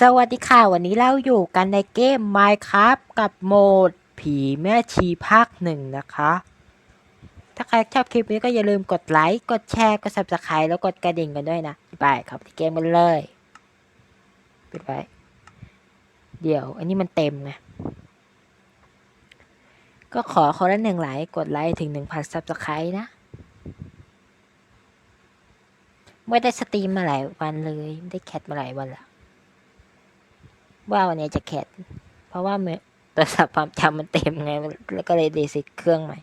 สวัสดีค่ะ วันนี้เราอยู่กันในเกม Minecraft กับโหมด ผีแม่ชีภาคหนึ่งนะคะ ถ้าใครชอบคลิปนี้ก็อย่าลืมกดไลค์ กดแชร์ กด subscribe แล้วกดกระดิ่งกันด้วยนะไปครับที่เกมกันเลยปิดไว้เดี๋ยว อันนี้มันเต็มไง ก็ขอคนละหนึ่งไลค์กดไลค์ถึงหนึ่งพัน subscribe นะไม่ได้สตรีมมาหลายวันเลย ไม่ได้แคทมาหลายวันละ ว่าวันนี้จะแคทเพราะว่าโทรศัพท์ความจำมันเต็มไง แล้วก็เลยรีเซ็ตเครื่องใหม่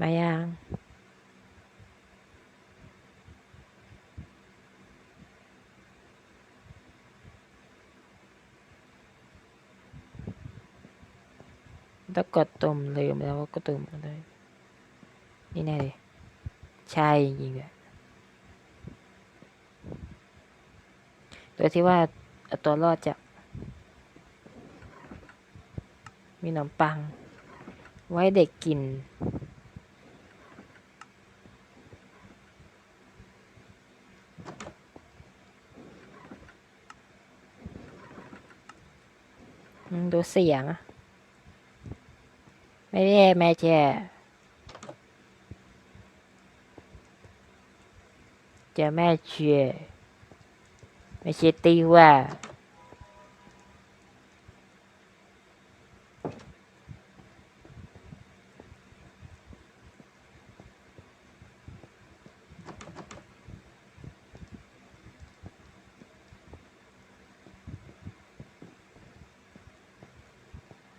มายังต้องกดตุ่มลืมแล้วกดตุ่มอะไรนี่แน่เลยใช่จริงๆอะ โดยที่ว่าเอาตัวรอดจากมีขนมปัง ไว้เด็กกิน ดูเสียง ไม่ได้แม่แจ้เจะแม่เชีย ไม่ใช่ตีว่า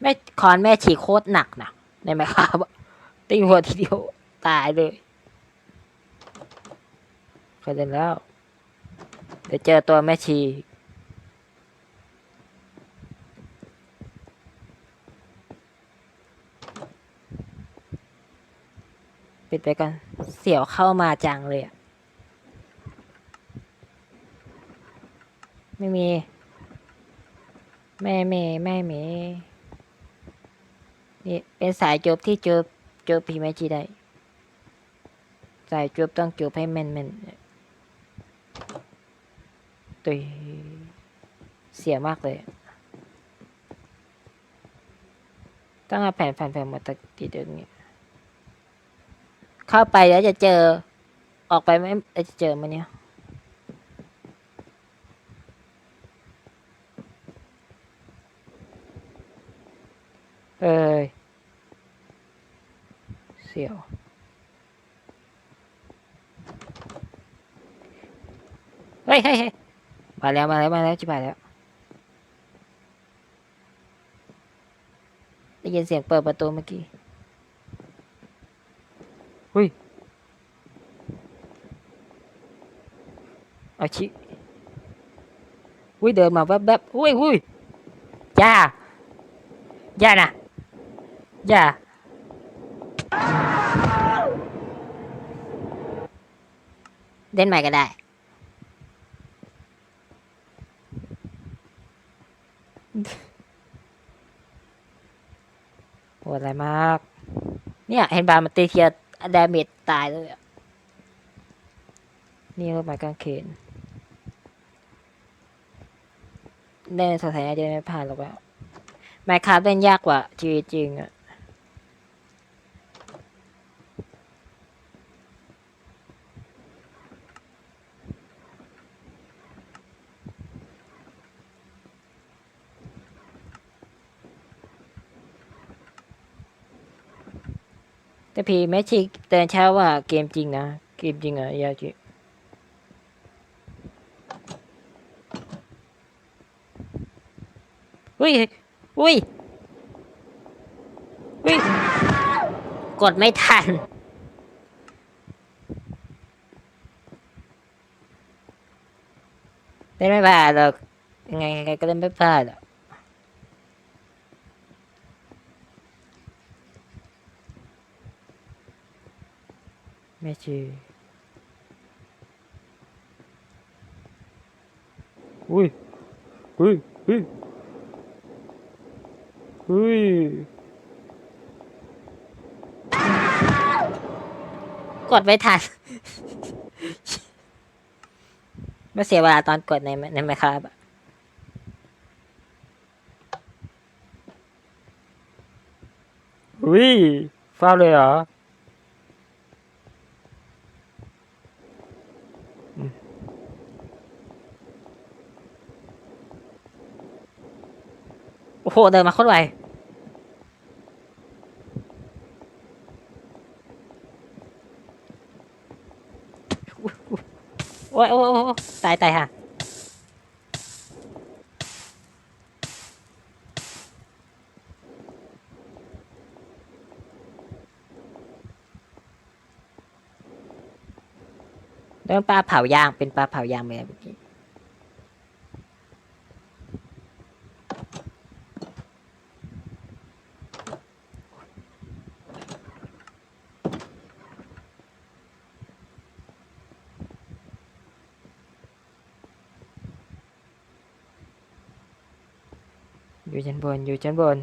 แม่คอนแม่ฉีกโคตรหนักนะในไหมครับตีหัวทีเดียวตายเลยเคยเล่นแล้ว เดี๋ยวเจอตัวแม่ชี ปิดไปก่อน เสียวเข้ามาจังเลยอะไม่มี แม่เมแม่เมนี่เป็นสายจบที่จบจบพีแมจีได้ สายจบต้องจบให้แม่นแม่น ตุยเสียมากเลย ต้องเอาแผ่นแผ่นแผ่นมาตัดติดอย่างเงี้ยเข้าไปแล้วจะเจอ ออกไปไม่จะเจอมันเนี่ยเอ้ยเสียวเฮ้ยเฮ้ยเฮ้ย มาแล้วมาแล้วมาแล้วจิบมาแล้ว ได้ยินเสียงเปิดประตูเมื่อกี้เฮ้ย เอาชิอุ้ยเดินมาแวบๆอุ้ยอุ้ยจ้าอย่านะอย่าเล่นใหม่ก็ได้ ดอะไรมาก เนี่ยเห็นบามันตีเทียดาเมจตายเลยอะนี่รถหมายกางเขนเล่นสถานะเดียวไม่ผ่านหรอกอะไมค์ครับเล่นยากกว่าชีวิตจริงอะ แต่พี่แม่ชีเตือนเช้าว่าเกมจริงนะ เกมจริงอะยาจิอุ้ยอุ้ยอุ๊ยกดไม่ทัน เล่นไม่ผ่านหรอกยังไงไงก็เล่นไม่ผ่านหรอก ม่ชื่ออุ้ยอุ้ยอุ้ยอุ้ยกดกดไม่ทัน ไม่เสียเวลาตอนกดในในไหมครับอะอุ้ยฟ้าเลยเหรออื โอ้โหเดินมาโคตรไวโอ้ยโอ้ยโอ้ยโอ้ยตายตายค่ะเริ่มปลาเผายางเป็นปลาเผายางไปแล้วเมื่อกี้ อยู่ชั้นบน อยู่ชั้นบน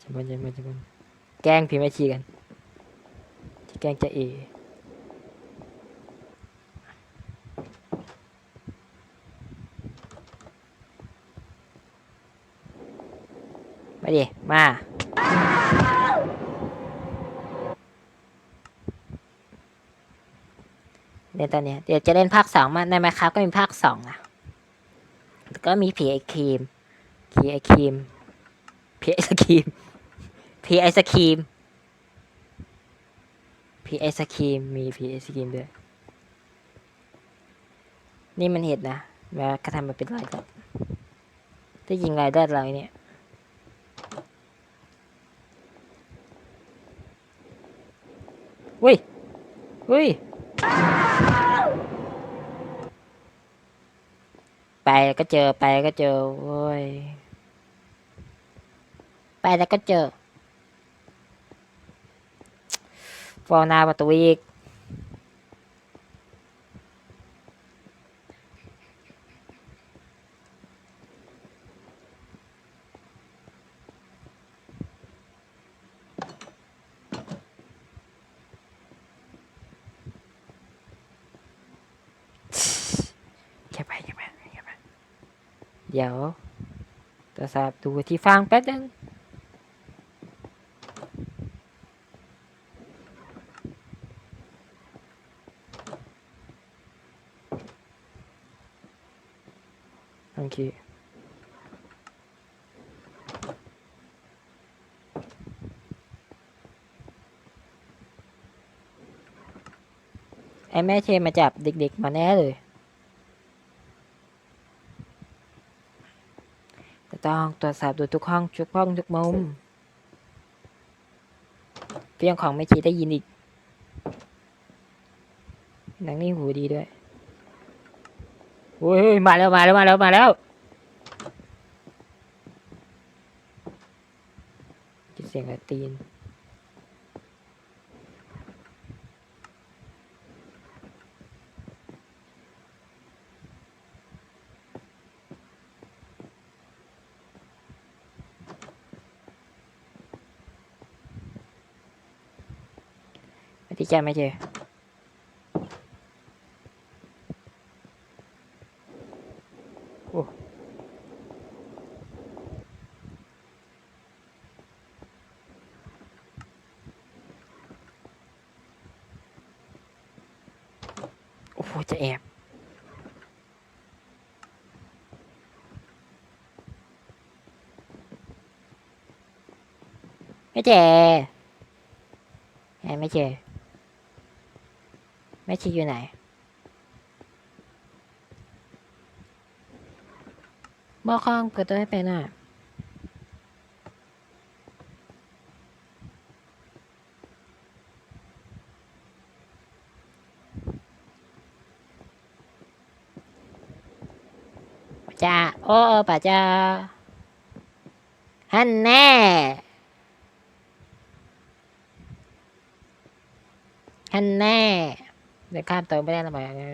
ชั้นบนชั้นบนชั้นบน แกล้งพิมพ์ไอชีกันที่แกล้งจะเอมาดิ มาเดี๋ยวตอนนี้ เดี๋ยวจะเล่นภาคสองมาในมครับก็มีภาคสองอะ ก็มีผีไอครีมผีไอครีมผีไอศครีมผีไอศครีมผีไอศครีมมีผีไอศครีมด้วย นี่มันเห็ดนะแล้วก็ทำมาเป็นรอยก็จะยิงรายได้เราเนี่ยอุ้ยอุ้ย ไปก็เจอไปก็เจอเว้ยไปแล้วก็เจอฟองนาประตูอีก แค่ไปแค่ไปแค่ไป เดี๋ยวโทรศัพท์ดูที่ฟังแป๊บนึงโอเคไอแม่เชมาจับเด็กๆมาแน่เลย จะ ต้องตรวจสอบดูทุกห้องทุกห้องทุกมุมเพียงของไม่ชีได้ยินอีกหนังนี่หูดีด้วยโอ้ยเฮ้ยมาแล้วมาแล้วมาแล้วมาแล้วจะเสียงกระตีน എത്തിക്കാമേ ഓ Ôi trời em. Mấy chè. Em mấy chè. แม่ชีอยู่ไหนบอข้างเปิดตัวให้เป็นอะ จ้า โอ้ป่าจ้าฮันแน่ฮันแน่ เดี๋ยวการเติมไม่ได้ทำไมแน่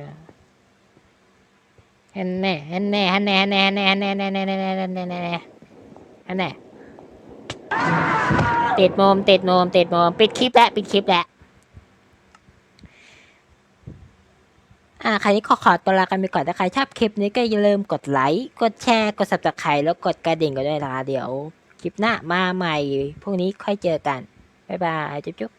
เฮ็นแน่เฮ็นแน่เฮ็นแน่เฮ็นแน่เฮ็นแน่แน่แน่เฮ็นแน่เฮ็นแน่เฮ็นแน่ติดโมมติดโมมติดโมมปิดคลิปแล้วปิดคลิปแล้วอ่าใครที่ขอขอตัวลากันไปก่อนถ้าใครชอบคลิปนี้ก็อย่าลืมกดไลค์ กดแชร์ กดสับตะไคร้แล้วกดกระดิ่งกันด้วยนะเดี๋ยว คลิปหน้ามาใหม่พวกนี้ค่อยเจอกัน บ๊ายบาย จุ๊บ